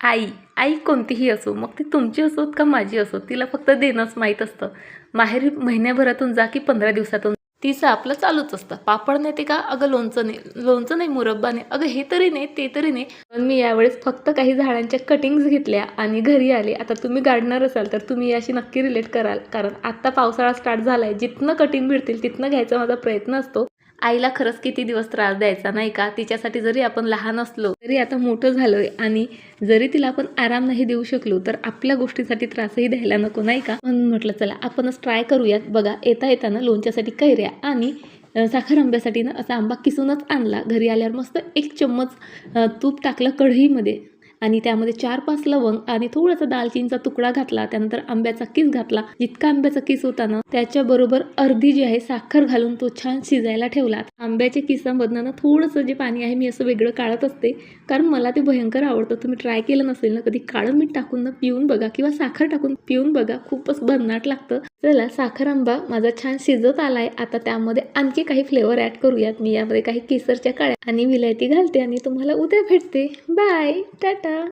आई आई कोणतीही असो मग ती तुमची असोत का माझी असो तिला फक्त देणंच माहीत असतं. माहेरी महिन्याभरातून जा की पंधरा दिवसातून. तिचं आपलं चालूच असतं. पापड नाही ते का? अगं लोणचं नाही लोणचं नाही मुरब्बा नाही. अगं हे तरी नाही ते तरी नाही. पण मी यावेळेस फक्त काही झाडांच्या कटिंग्स घेतल्या आणि घरी आले. आता तुम्ही गार्डनर असाल तर तुम्ही याशी नक्की रिलेट कराल. कारण आत्ता पावसाळा स्टार्ट झाला आहे जिथनं कटिंग मिळतील तिथनं घ्यायचा माझा प्रयत्न असतो. आईला खरंच किती दिवस त्रास द्यायचा नाही का? तिच्यासाठी जरी आपण लहान असलो तरी आता मोठं झालोय आणि जरी तिला आपण आराम नाही देऊ शकलो तर आपल्या गोष्टीसाठी त्रासही द्यायला नको नाही का? म्हणून म्हटलं चला आपणच ट्राय करूयात. बघा येता येताना लोणच्यासाठी कैऱ्या आणि साखर आंब्यासाठी ना असा आंबा किसूनच आणला. घरी आल्यावर मस्त एक चम्मच तूप टाकलं कढईमध्ये. आणि त्यामध्ये चार पाच लवंग आणि थोडासा दालचिनीचा तुकडा घातला त्यानंतर आंब्याचा किस घातला. जितका आंब्याचा किस होता ना त्याच्याबरोबर अर्धी जी आहे साखर घालून तो छान शिजायला ठेवला. आंब्याच्या किसामधनं ना थोडंसं जे पाणी आहे मी असं वेगळं काढत असते. कारण मला ते भयंकर आवडतं. तुम्ही ट्राय केलं नसेल ना कधी काळं मीठ टाकून ना पिऊन बघा किंवा साखर टाकून पिऊन बघा. खूपच भन्नाट लागतं. चला साखर आंबा माझा छान शिजत आलाय. आता त्यामध्ये आणखी काही फ्लेवर ऍड करूयात. मी यामध्ये काही केसरच्या काळ्या आणि विलायती घालते आणि तुम्हाला उद्या भेटते. बाय टाटा